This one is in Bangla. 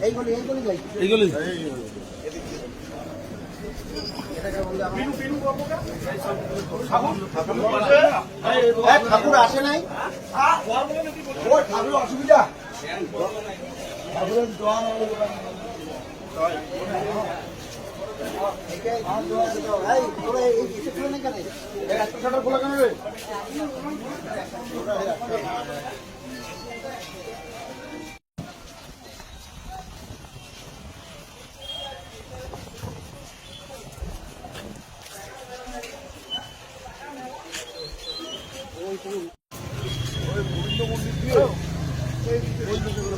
এইগুলি এইগুলি যাই এইগুলি ঠাকুর আসে নাই ঠাকুর অসুবিধা ওই গোবিন্দ মন্দির দিয়ে Gracias.